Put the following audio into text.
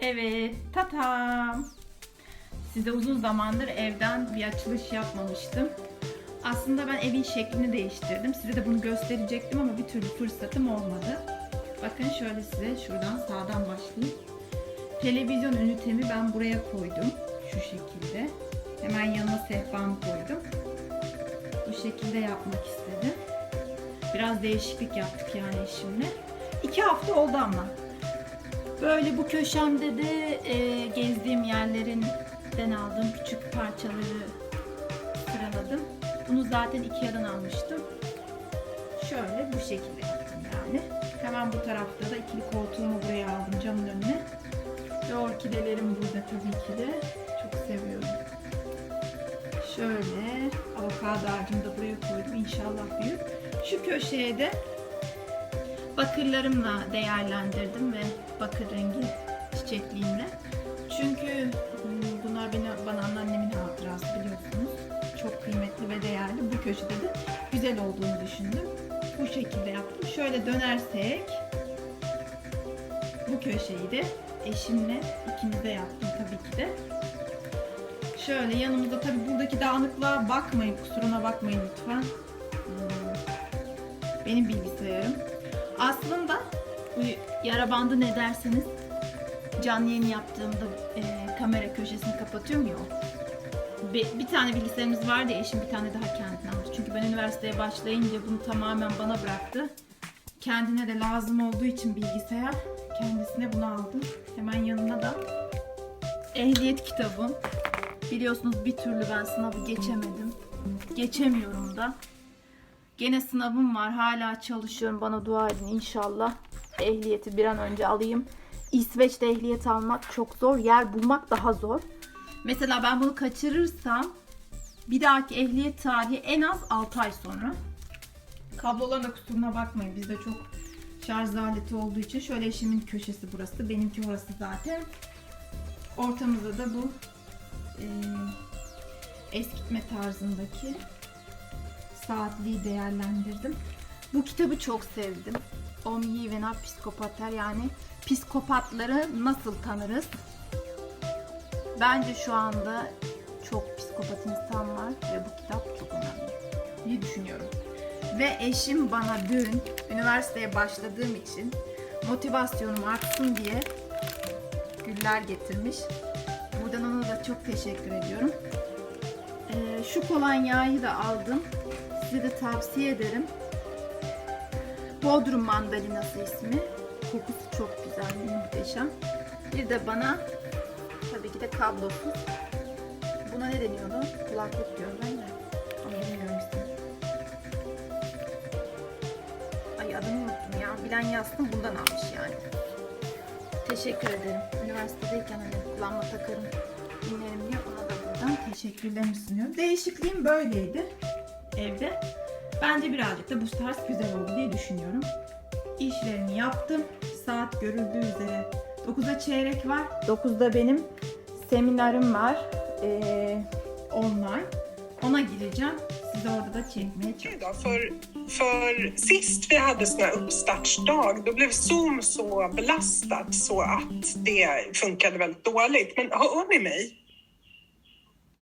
Evet, tatam. Size uzun zamandır evden bir açılış yapmamıştım. Aslında ben evin şeklini değiştirdim. Size de bunu gösterecektim ama bir türlü fırsatım olmadı. Bakın şöyle size şuradan sağdan başlayayım. Televizyon ünitemi ben buraya koydum. Şu şekilde. Hemen yanına sehpamı koydum. Bu şekilde yapmak istedim. Biraz değişiklik yaptık yani eşimle. İki hafta oldu ama. Böyle bu köşemde de e, gezdiğim yerlerinden aldığım küçük parçaları sıraladım. Bunu zaten Ikea'dan almıştım. Şöyle bu şekilde yani. Hemen bu tarafta da ikili koltuğumu buraya aldım camın önüne. Ve orkidelerim burada tabii ki de. Çok seviyorum. Şöyle avokado ağacımı da buraya koydum. İnşallah büyür. Şu köşeye de bakırlarımla değerlendirdim ve bakır rengi çiçekliğimle. Çünkü hmm, bunlar beni, bana anneannemin hatırası biliyorsunuz. Çok kıymetli ve değerli. Bu köşede de güzel olduğunu düşündüm. Bu şekilde yaptım. Şöyle dönersek bu köşeyi de eşimle ikimiz de yaptım tabii ki de. Şöyle yanımızda tabii buradaki dağınıklığa bakmayın, kusuruna bakmayın lütfen. Hmm, Benim bilgisayarım. Aslında yara bandı ne derseniz canlı yayın yaptığımda e, kamera köşesini kapatıyorum ya. Bir, bir tane bilgisayarımız vardı ya eşim bir tane daha kendine aldı. Çünkü ben üniversiteye başlayınca bunu tamamen bana bıraktı. Kendine de lazım olduğu için bilgisayar kendisine bunu aldım. Hemen yanına da ehliyet kitabım. Biliyorsunuz bir türlü ben sınavı geçemedim. Geçemiyorum da. Gene sınavım var. Hala çalışıyorum. Bana dua edin inşallah. Ehliyeti bir an önce alayım. İsveç'te ehliyet almak çok zor. Yer bulmak daha zor. Mesela ben bunu kaçırırsam bir dahaki ehliyet tarihi en az 6 ay sonra. Kabloların da kusuruna bakmayın. Bizde çok şarj aleti olduğu için şöyle eşimin köşesi burası. Benimki orası zaten. Ortamızda da bu e, eskitme tarzındaki saatliği değerlendirdim. Bu kitabı çok sevdim. Omyivena psikopatlar yani psikopatları nasıl tanırız? Bence şu anda çok psikopat insan var ve bu kitap çok önemli diye düşünüyorum. Ve eşim bana dün üniversiteye başladığım için motivasyonum artsın diye güller getirmiş. Buradan ona da çok teşekkür ediyorum. Ee, şu kolonyayı da aldım. Size de tavsiye ederim. Bodrum mandalinası ismi. Kokusu çok güzel, muhteşem. Bir de bana tabii ki de kablosuz. Buna ne deniyordu? Kulaklık diyorum ben de. Ama bilmiyorum ismini. Ay adını unuttum ya. Bilen yazsın bundan almış yani. Teşekkür ederim. Üniversitedeyken hani kullanma takarım dinlerim diye ona da buradan teşekkürlerimi sunuyorum. Değişikliğim böyleydi evde. Bence birazcık da bu tarz güzel oldu diye düşünüyorum. İşlerimi yaptım. Saat görüldüğü üzere 9'a çeyrek var. 9'da benim seminerim var. Ee, online. Ona gireceğim. Size orada da çekmeye çalışacağım. För, för sist vi hade sån här uppstartsdag, då blev Zoom så belastat så att det funkade väldigt dåligt. Men hör ni mig?